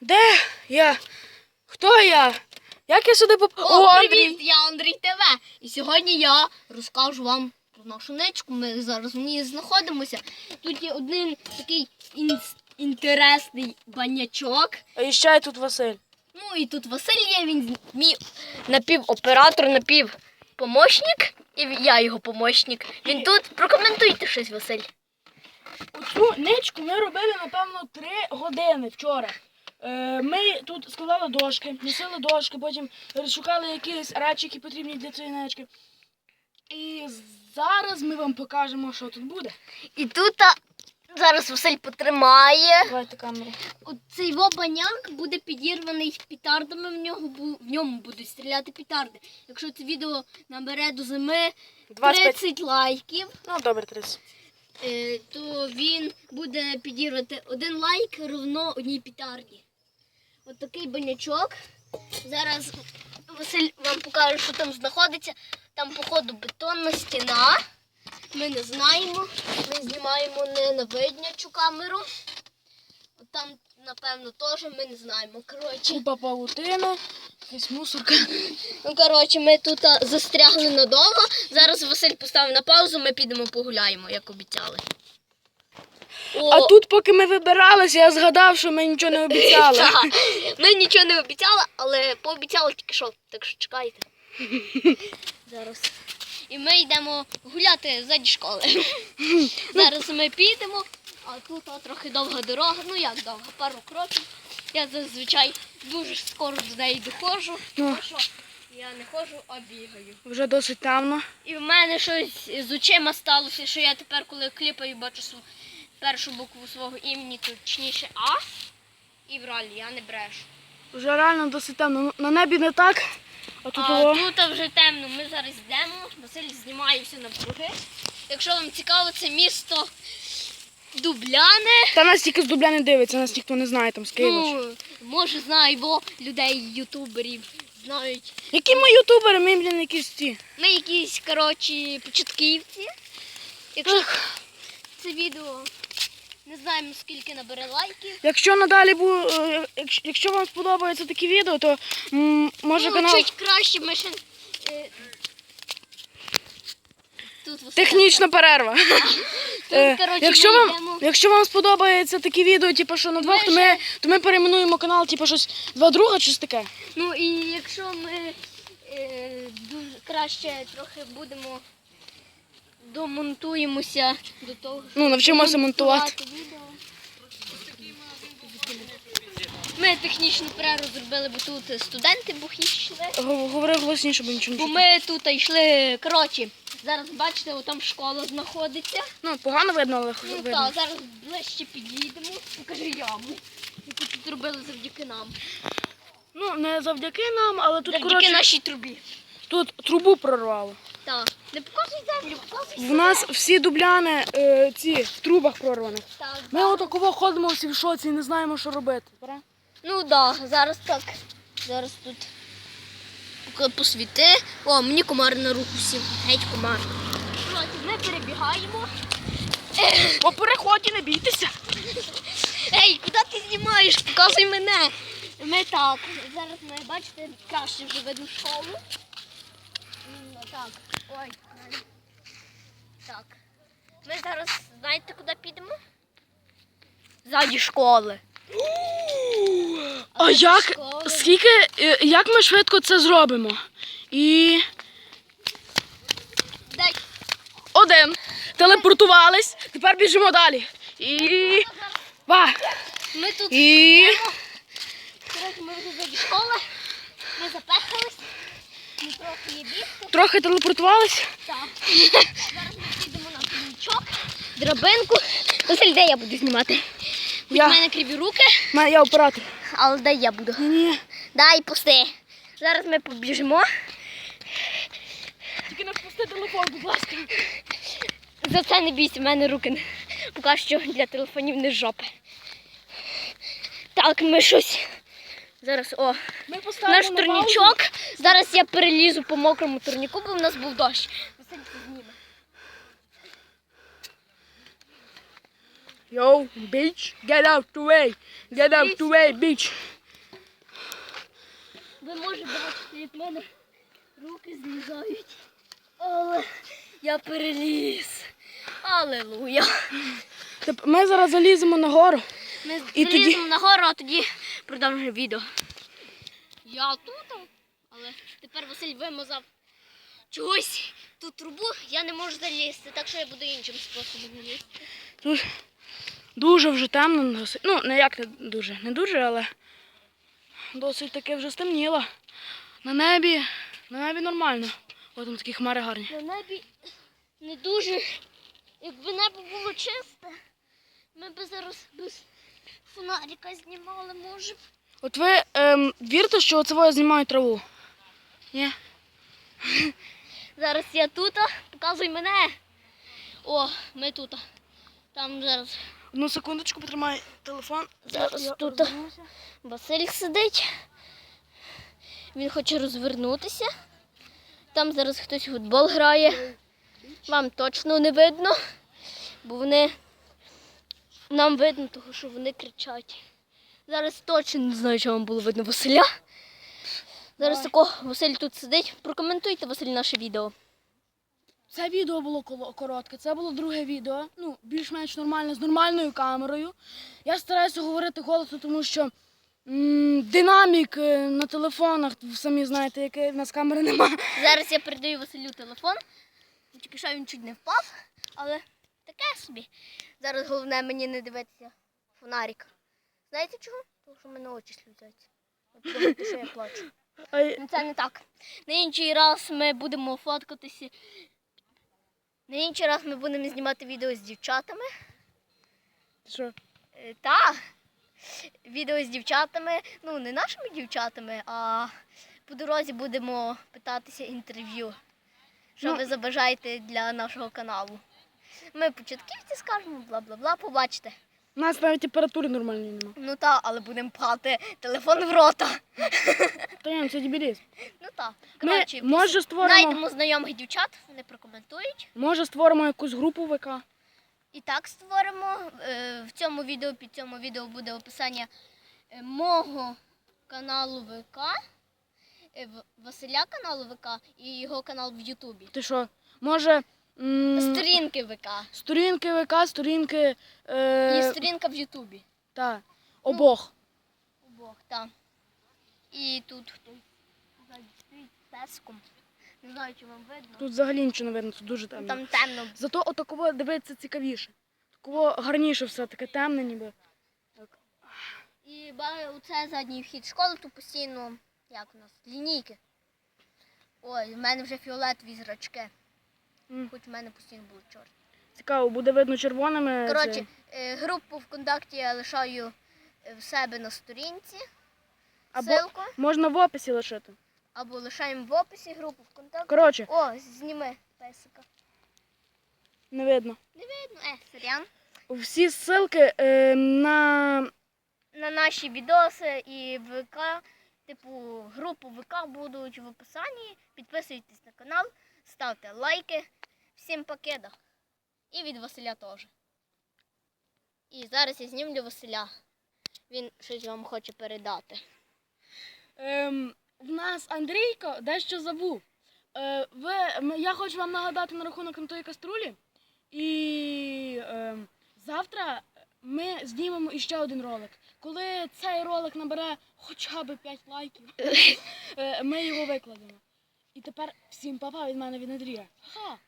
Де я? Хто я? Як я сюди поп... О, привіт, я Андрій ТВ. І сьогодні я розкажу вам про нашу ничку. Ми зараз в ній знаходимося. Тут є один такий ін- інтересний банячок. А І ще й тут Василь. Ну і тут Василь є, він мій напівоператор, напівпомощник. І я його помощник. Він тут. Прокоментуйте щось, Василь. Оцю ничку ми робили, напевно, три години вчора. Е, Ми тут складали дошки, носили дошки, потім шукали якісь речі, які потрібні для цієї нички. І зараз ми вам покажемо, що тут буде. І тут а, зараз Василь потримає. Давайте камеру. Цей баняк буде підірваний петардами, в, нього, бу- в ньому будуть стріляти петарди. Якщо це відео набере до зими 25. 30 лайків, Ну, добре, 30. е, то він буде підірвати один лайк ровно одній петарді. От такий банячок. Зараз Василь вам покаже, що там знаходиться. Там, походу, бетонна стіна. Ми не знаємо. Ми знімаємо не на виднячу камеру. От там, напевно, теж ми не знаємо. Коротше, Купа павутини, якась мусорка. ну, коротше, ми тут застрягли надовго. Зараз Василь поставив на паузу, ми підемо погуляємо, як обіцяли. О, А тут, поки ми вибиралися, я згадав, що ми нічого не обіцяли. Так, Ми нічого не обіцяли, але пообіцяли тільки що, так що чекайте. Зараз. І ми йдемо гуляти ззаді школи. Зараз ми підемо, а тут трохи довга дорога. Ну як довга, пару кроків. Я зазвичай дуже скоро до неї доходжу, що я не ходжу, а бігаю. Вже досить темно. І в мене щось з очима сталося, що я тепер, коли кліпаю, бачу першу букву свого імені, точніше А. І в ралі я не брешу. Вже реально досить темно. Ну, На небі не так, а тут А тут вже темно. Ми зараз йдемо. Василь знімає все навкруги. Якщо вам цікаво, це місто Дубляне. Та нас тільки з Дубля не дивиться, нас ніхто не знає там з Києва. Ну, може, знає, бо людей, ютуберів знають. Які ми ютубери, ми, блін, якісь ті. Ми якісь, коротше, початківці. Якщо це відео не знаємо, скільки набере лайків. Якщо надалі бу... е, якщо, вам сподобаються такі відео, то може ну, канал чуть краще ми ще. е, Тут технічна перерва. Е, коротше, якщо вам йдемо. якщо вам сподобається такі відео, типу, що на двох, то ми, то ми перейменуємо канал, типу, щось два друга, щось таке. Ну і якщо ми е, дуже краще трохи будемо домонтуємося до того, Ну, навчимося монтувати. Ми технічну перерву зробили, бо тут студенти бухі йшли. Говори голосніше, бо нічого не Бо чути. ми тут йшли, коротше, зараз бачите, там школа знаходиться. Ну, погано видно, але Ну видно. так, зараз ближче підійдемо. Покажи яму. Яку тут зробили завдяки нам. Ну, не завдяки нам, але тут, Завдяки коротше, нашій трубі. тут трубу прорвало. Так. Не показуй землю, показуй В нас всі дубляни е, ці в трубах прорваних. Так, Ми отаково ходимо всі в шоці і не знаємо, що робити. Пора? Ну так, да, зараз так. Зараз тут посвіти. О, мені комар на руку сів. Геть комар. Ми перебігаємо. По переході не бійтеся. Ей, куди ти знімаєш? Показуй мене. Ми так. Зараз ми бачите, краще вже видно школу. Так. Ой. Так. Ми зараз знаєте, куди підемо? Ззаді школи. А як, скільки, е, як ми швидко це зробимо? І Дай. один. Телепортувались, тепер біжимо далі. І. Ба. Ми тут І. Ми ззаді школи. Ми запехались. Ми трохи є бігти. Трохи телепортувались. Так. Зараз ми підемо на турнічок. Драбинку. Василь, де я буду знімати? У Я, мене криві руки, Ма- я оператор. але де я буду? Ні. Дай пусти. Зараз ми побіжимо. Тільки не впусти телефон, будь ласка. За це не бійся, в мене руки не- поки що для телефонів не жопи. Так, ми щось. Зараз, о, Ми поставимо наш на турнічок. Зараз я перелізу по мокрому турніку, бо в нас був дощ. Василь це зніме. Yo, bitch, get out the way. Get out the way, bitch. ви можете бачити, як в мене руки злізають. Але я переліз. Алелуя. Теп- Ми зараз заліземо на гору. Ми І тоді- заліземо на гору, а тоді продовжимо відео. Я тут, але тепер Василь вимазав чогось ту трубу, я не можу залізти, так що я буду іншим способом лізти. Тут дуже вже темно. Ну, не як не дуже, не дуже, але досить таки вже стемніло. На небі, на небі нормально. О, там такі хмари гарні. На небі не дуже. Якби небо було чисте, ми б зараз без фонарика знімали, може. б. От ви ем, вірите, що оце я знімаю траву? Ні? Зараз я тут, показуй мене. О, ми тут. Там зараз Одну секундочку, потримай телефон. Зараз Я тут. розвернуся. Василь сидить. Він хоче розвернутися. Там зараз хтось футбол грає. Вам точно не видно, бо вони нам видно, тому що вони кричать. Зараз точно не знаю, що вам було видно Василя. Зараз тако Василь тут сидить. Прокоментуйте Василь наше відео. Це відео було коротке, це було друге відео. Ну, більш-менш нормальне, з нормальною камерою. Я стараюся говорити голосно, тому що м, динамік е, на телефонах, ви самі знаєте, який в нас камери немає. Зараз я передаю Василю телефон. Тільки що він чуть не впав, але таке собі. Зараз головне мені не дивитися фонарик. Знаєте чого? Тому що в мене очі сльозяться. От думаєте, що я плачу. Ну це не так. На інший раз ми будемо фоткатися. На інший раз ми будемо знімати відео з дівчатами. що? Е, Та відео з дівчатами, ну не нашими дівчатами, а по дорозі будемо питатися інтерв'ю. Що Ну. ви забажаєте для нашого каналу? Ми початківці скажемо, бла бла бла, побачите. У нас навіть температури нормальної немає. Ну та, але будемо пхати телефон в рота. Та ні, це дебілізм. Ну та. Ми, може, створимо, знайдемо знайомих дівчат, вони прокоментують. може створимо якусь групу ВК. І так створимо. Е, В цьому відео, під цьому відео буде описання е, мого каналу ВК, е, В- Василя каналу ВК і його канал в Ютубі. Ти що? Може м, Сторінки ВК. сторінки ВК, сторінки І е, сторінка в Ютубі. та, обох. Обох, так. І тут хтось стоїть песком. Не знаю, чи вам видно. Тут взагалі нічого не видно, тут дуже темно. Там темно. Зато отаково дивитися цікавіше. Такого гарніше все, таке темне ніби. І ба- оце задній вхід школи, тут постійно, як у нас, лінійки. Ой, в мене вже фіолетові зрачки. Хоч в мене постійно були чорні. Цікаво, буде видно червоними. Коротше, е, групу ВКонтакті я лишаю е, в себе на сторінці. Або Ссылку. можна в описі лишити. Або лишаємо в описі групу ВКонтакті. Коротше, О, зніми песика. не видно. Не видно. Е, сорян. Всі ссылки е, на На наші відоси і ВК, типу, групу ВК будуть в описанні. Підписуйтесь на канал, ставте лайки. Всім покеда. І від Василя теж. І зараз я знімлю Василя. Він щось вам хоче передати. Ем, в нас Андрійко дещо забув. Е, ви, м- я хочу вам нагадати на рахунок тої каструлі. І ем, завтра ми знімемо іще один ролик. Коли цей ролик набере хоча б 5 лайків, е, ми його викладемо. І тепер всім папа від мене від Андрія. Ха!